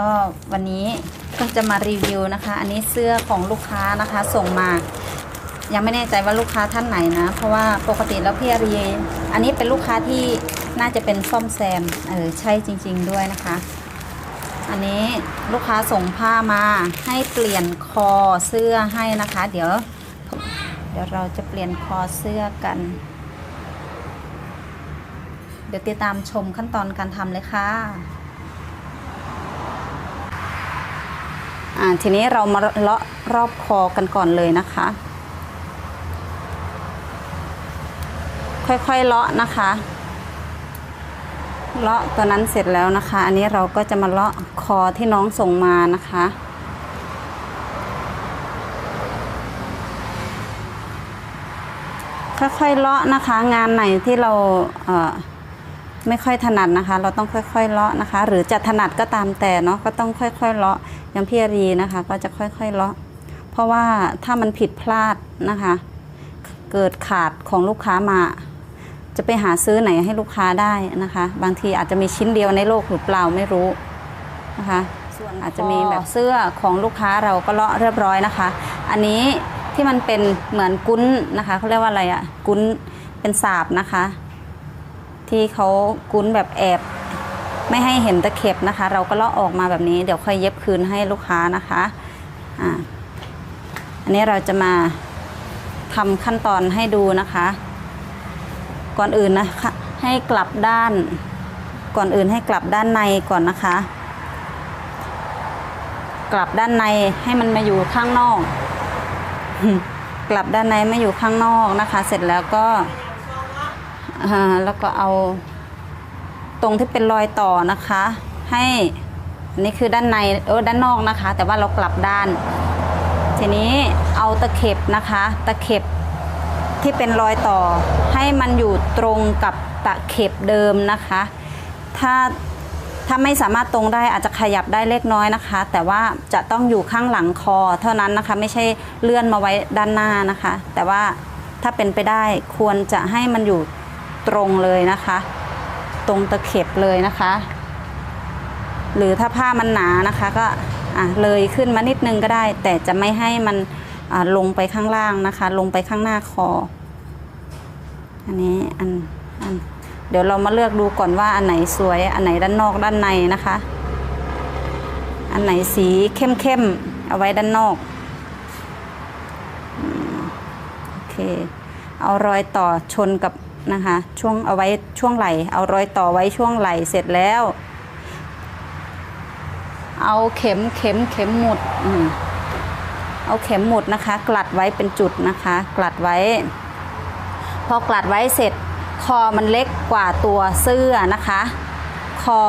ก็วันนี้ก็จะมารีวิวนะคะ อันนี้เสื้อของลูกค้านะคะ ส่งมา ยังไม่แน่ใจว่าลูกค้าท่านไหนนะ เพราะว่าปกติแล้วพี่อารีอันนี้เป็นลูกค้าที่น่าจะเป็นซ่อมแซมเออใช่จริง ๆด้วยนะคะ อันนี้ลูกค้าส่งผ้ามาให้เปลี่ยนคอเสื้อให้นะคะ เดี๋ยว เดี๋ยวเราจะเปลี่ยนคอเสื้อกัน เดี๋ยวติดตามชมขั้นตอนการทำเลยค่ะ อ่า ทีนี้เรามาเลาะรอบคอกันก่อนเลยนะคะ ค่อยๆเลาะนะคะ เลาะตัวนั้นเสร็จแล้วนะคะ อันนี้เราก็จะมาเลาะคอที่น้องส่งมานะคะค่อยๆเลาะนะคะ งานไหนที่เราเอ่อ ไม่ค่อยถนัดนะคะ เราต้องค่อยๆเลาะนะคะ หรือจะถนัดก็ตามแต่เนาะก็ต้องค่อยๆเลาะอย่างพี่อารีนะคะ ก็จะค่อยๆเลาะ เพราะว่าถ้ามันผิดพลาดนะคะ เกิดขาดของลูกค้ามา จะไปหาซื้อไหนให้ลูกค้าได้นะคะ บางทีอาจจะมีชิ้นเดียวในโลกหรือเปล่าไม่รู้นะคะส่วนอาจจะมีแบบเสื้อของลูกค้าเราก็เลาะเรียบร้อยนะคะ อันนี้ที่มันเป็นเหมือนกุ้นนะคะเขาเรียกว่าอะไรอะกุ้นเป็นสาบนะคะ ที่เขากุ้นแบบแอบไม่ให้เห็นตะเข็บนะคะ เราก็เลาะออกมาแบบนี้ เดี๋ยวค่อยเย็บคืนให้ลูกค้านะคะอ่าอันนี้เราจะมาทำขั้นตอนให้ดูนะคะ ก่อนอื่นนะคะให้กลับด้าน ก่อนอื่นให้กลับด้านในก่อนนะคะ กลับด้านในให้มันมาอยู่ข้างนอก กลับด้านในไม่อยู่ข้างนอกนะคะ เสร็จแล้วก็ อ่าแล้วก็เอาตรงที่เป็นรอยต่อนะคะ ให้อันนี้คือด้านในเออด้านนอกนะคะ แต่ว่าเรากลับด้าน ทีนี้เอาตะเข็บนะคะ ตะเข็บที่เป็นรอยต่อ ให้มันอยู่ตรงกับตะเข็บเดิมนะคะ ถ้าถ้าไม่สามารถตรงได้อาจจะขยับได้เล็กน้อยนะคะ แต่ว่าจะต้องอยู่ข้างหลังคอเท่านั้นนะคะ ไม่ใช่เลื่อนมาไว้ด้านหน้านะคะ แต่ว่าถ้าเป็นไปได้ควรจะให้มันอยู่ ตรงเลยนะคะ ตรงตะเข็บเลยนะคะ หรือถ้าผ้ามันหนานะคะก็อะเลยขึ้นมานิดนึงก็ได้ แต่จะไม่ให้มันอ่าลงไปข้างล่างนะคะ ลงไปข้างหน้าคอ อันนี้อันอันเดี๋ยวเรามาเลือกดูก่อนว่าอันไหนสวย อันไหนด้านนอกด้านในนะคะ อันไหนสีเข้มๆเอาไว้ด้านนอกโอเค เอารอยต่อชนกับ นะคะ ช่วงเอาไว้ช่วงไหลเอารอยต่อไว้ช่วงไหลเสร็จแล้ว เอาเข็มเข็มเข็มหมุดอเอาเข็มหมุดนะคะ กลัดไว้เป็นจุดนะคะ กลัดไว้ พอกลัดไว้เสร็จ คอมันเล็กกว่าตัวเสื้อนะคะ คอ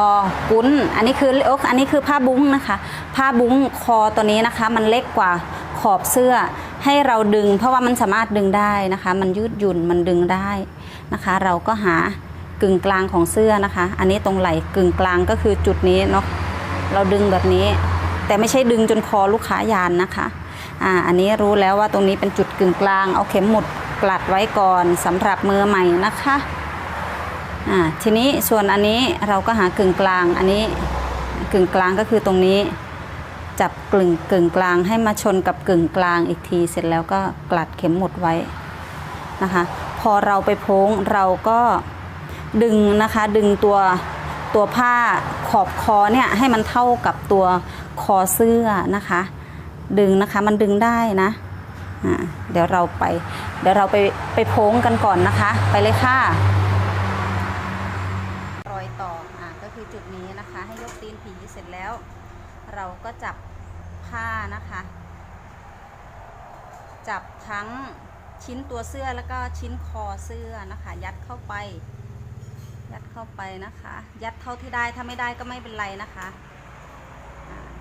กุ้นอันนี้คืออ๊ะอันนี้คือผ้าบุ้งนะคะ ผ้าบุ้งคอตัวนี้นะคะ มันเล็กกว่าขอบเสื้อให้เราดึงเพราะว่ามันสามารถดึงได้นะคะ มันยืดหยุ่นมันดึงได้ นะคะ เราก็หากึ่งกลางของเสื้อนะคะ อันนี้ตรงไหล่กึ่งกลางก็คือจุดนี้เนาะเราดึงแบบนี้ แต่ไม่ใช่ดึงจนคอลูกค้ายานนะคะอ่าอันนี้รู้แล้วว่าตรงนี้เป็นจุดกึ่งกลาง เอาเข็มหมุดกลัดไว้ก่อนสำหรับมือใหม่นะคะอ่าทีนี้ส่วนอันนี้เราก็หากึ่งกลางอันนี้กึ่งกลางก็คือตรงนี้จับกึ่งกึ่งกลางให้มาชนกับกึ่งกลางอีกที เสร็จแล้วก็กลัดเข็มหมุดไว้นะคะ อเราไปโพ้งเราก็ดึงนะคะดึงตัวตัวผ้าขอบคอเนี่ยให้มันเท่ากับตัวคอเสื้อนะคะ ดึงนะคะมันดึงได้นะเดี๋ยวเราไป เดี๋ยวเราไปไปโพ้งกันก่อนนะคะ ไปเลยค่ะ รอยต่ออ่าก็คือจุดนี้นะคะ ให้ยกตีนผีเสร็จแล้ว เราก็จับผ้านะคะ จับทั้ง ชิ้นตัวเสื้อแล้วก็ชิ้นคอเสื้อนะคะ ยัดเข้าไป ยัดเข้าไปนะคะ ยัดเท่าที่ได้ถ้าไม่ได้ก็ไม่เป็นไรนะคะ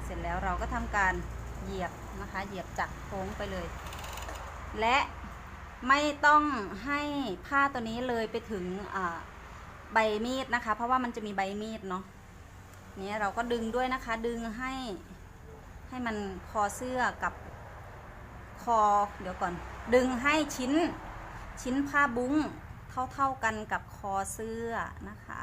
เสร็จแล้วเราก็ทำการเหยียบนะคะ เหยียบจักโค้งไปเลย และไม่ต้องให้ผ้าตัวนี้เลยไปถึงใบมีดนะคะ เพราะว่ามันจะมีใบมีดเนาะนี่เราก็ดึงด้วยนะคะ ดึงให้ให้มันคอเสื้อกับคอเดี๋ยวก่อน ดึงให้ชิ้นชิ้นผ้าบุ้งเท่าๆกันกับคอเสื้อนะคะ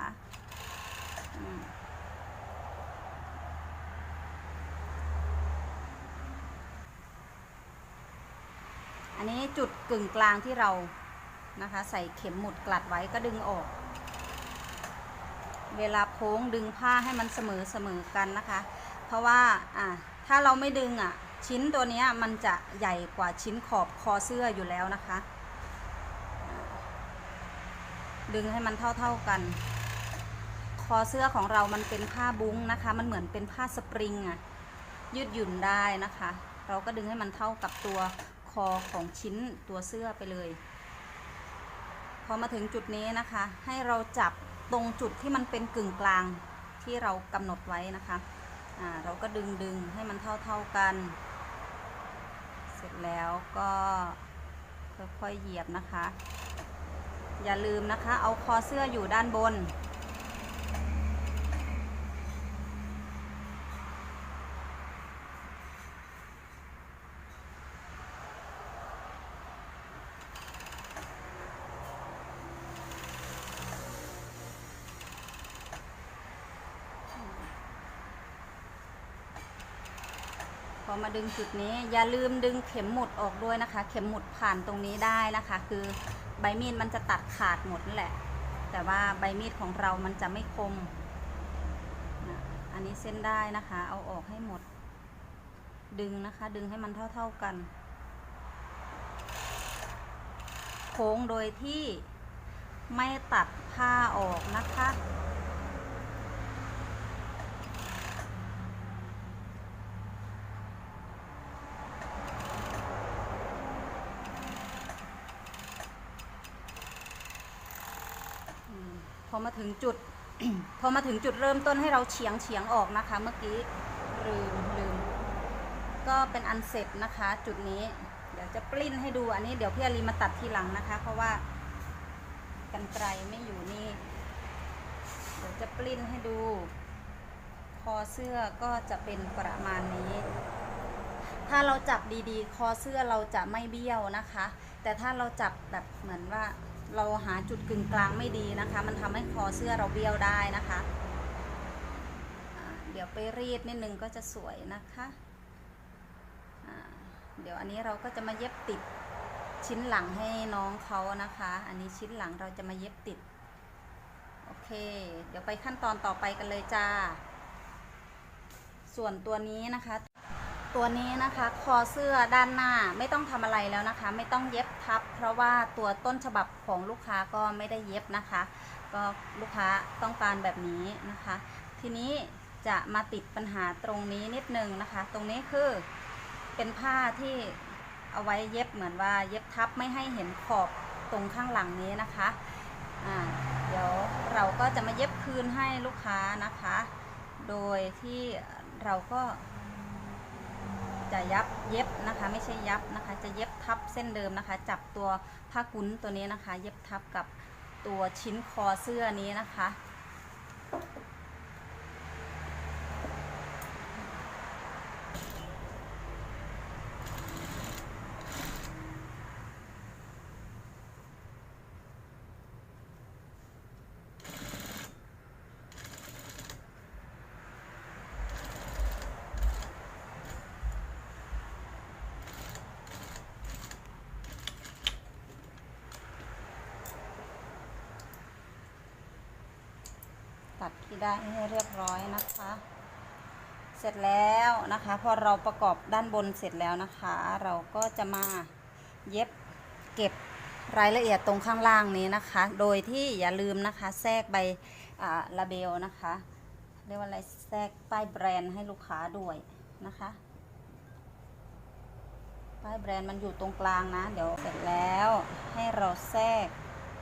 อันนี้จุดกึ่งกลางที่เรานะคะ ใส่เข็มหมุดกลัดไว้ก็ดึงออก เวลาโค้งดึงผ้าให้มันเสมอเสมอกันนะคะ เพราะว่าอะถ้าเราไม่ดึงอะ ชิ้นตัวนี้มันจะใหญ่กว่าชิ้นขอบคอเสื้ออยู่แล้วนะคะ ดึงให้มันเท่าๆกัน คอเสื้อของเรามันเป็นผ้าบุ้งนะคะ มันเหมือนเป็นผ้าสปริงอะยืดหยุ่นได้นะคะ เราก็ดึงให้มันเท่ากับตัวคอของชิ้นตัวเสื้อไปเลย พอมาถึงจุดนี้นะคะ ให้เราจับตรงจุดที่มันเป็นกึ่งกลางที่เรากำหนดไว้นะคะ เราก็ดึงดึงให้มันเท่าๆกัน สร็จแล้วก็ค่อยๆเหยียบนะคะ อย่าลืมนะคะ เอาคอเสื้ออยู่ด้านบน อมาดึงจุดนี้ อย่าลืมดึงเข็มหมุดออกด้วยนะคะ เข็มหมุดผ่านตรงนี้ได้นะคะ คือใบมีดมันจะตัดขาดหมดนั่นแหละ แต่ว่าใบมีดของเรามันจะไม่คม อันนี้เส้นได้นะคะ เอาออกให้หมด ดึงนะคะ ดึงให้มันเท่าๆกัน โค้งโดยที่ไม่ตัดผ้าออกนะคะ อื มพอมาถึงจุด พอมาถึงจุดเริ่มต้นให้เราเฉียงเฉียงออกนะคะ เมื่อกี้ลืมลืมก็เป็นอันเสร็จนะคะ จุดนี้เดี๋ยวจะปลิ้นให้ดูอันนี้เดี๋ยวพี่อารีมาตัดทีหลังนะคะ เพราะว่ากันไกลไม่อยู่นี่ เดี๋ยวจะปลิ้นให้ดู คอเสื้อก็จะเป็นประมาณนี้ ถ้าเราจับดีๆ คอเสื้อเราจะไม่เบี้ยวนะคะ แต่ถ้าเราจับแบบเหมือนว่า เราหาจุดกึ่งกลางไม่ดีนะคะ มันทำให้คอเสื้อเราเบี้ยวได้นะคะ เดี๋ยวไปรีดนิดนึงก็จะสวยนะคะเดี๋ยวอันนี้เราก็จะมาเย็บติดชิ้นหลังให้น้องเขานะคะ อันนี้ชิ้นหลังเราจะมาเย็บติด โอเค เดี๋ยวไปขั้นตอนต่อไปกันเลยจ้า ส่วนตัวนี้นะคะ ตัวนี้นะคะคอเสื้อด้านหน้าไม่ต้องทำอะไรแล้วนะคะ ไม่ต้องเย็บทับ เพราะว่าตัวต้นฉบับของลูกค้าก็ไม่ได้เย็บนะคะ ก็ลูกค้าต้องการแบบนี้นะคะ ทีนี้จะมาติดปัญหาตรงนี้นิดนึงนะคะ ตรงนี้คือเป็นผ้าที่เอาไว้เย็บเหมือนว่าเย็บทับไม่ให้เห็นขอบตรงข้างหลังนี้นะคะอ่าเดี๋ยวเราก็จะมาเย็บคืนให้ลูกค้านะคะ โดยที่เราก็ จะยับเย็บนะคะ ไม่ใช่ยับนะคะ จะเย็บทับเส้นเดิมนะคะ จับตัวผ้ากุ้นตัวนี้นะคะ เย็บทับกับตัวชิ้นคอเสื้อนี้นะคะ ดที่ได้ให้เรียบร้อยนะคะ เสร็จแล้วนะคะ พอเราประกอบด้านบนเสร็จแล้วนะคะ เราก็จะมาเย็บเก็บรายละเอียดตรงข้างล่างนี้นะคะ โดยที่อย่าลืมนะคะ แทรกใบลาเบลนะคะ เรียกว่าอะไรแทรกป้ายแบรนด์ให้ลูกค้าด้วยนะคะ ป้ายแบรนด์มันอยู่ตรงกลางนะ เดี๋ยวเสร็จแล้วให้เราแทรก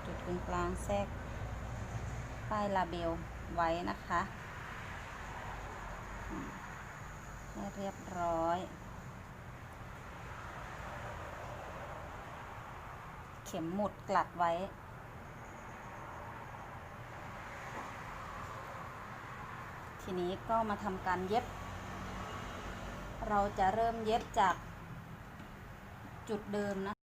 จุดตรงกลางแทรกป้ายลาเบล ไว้นะคะให้เรียบร้อย เข็มหมุดกลัดไว้ ทีนี้ก็มาทำการเย็บ เราจะเริ่มเย็บจากจุดเดิมนะ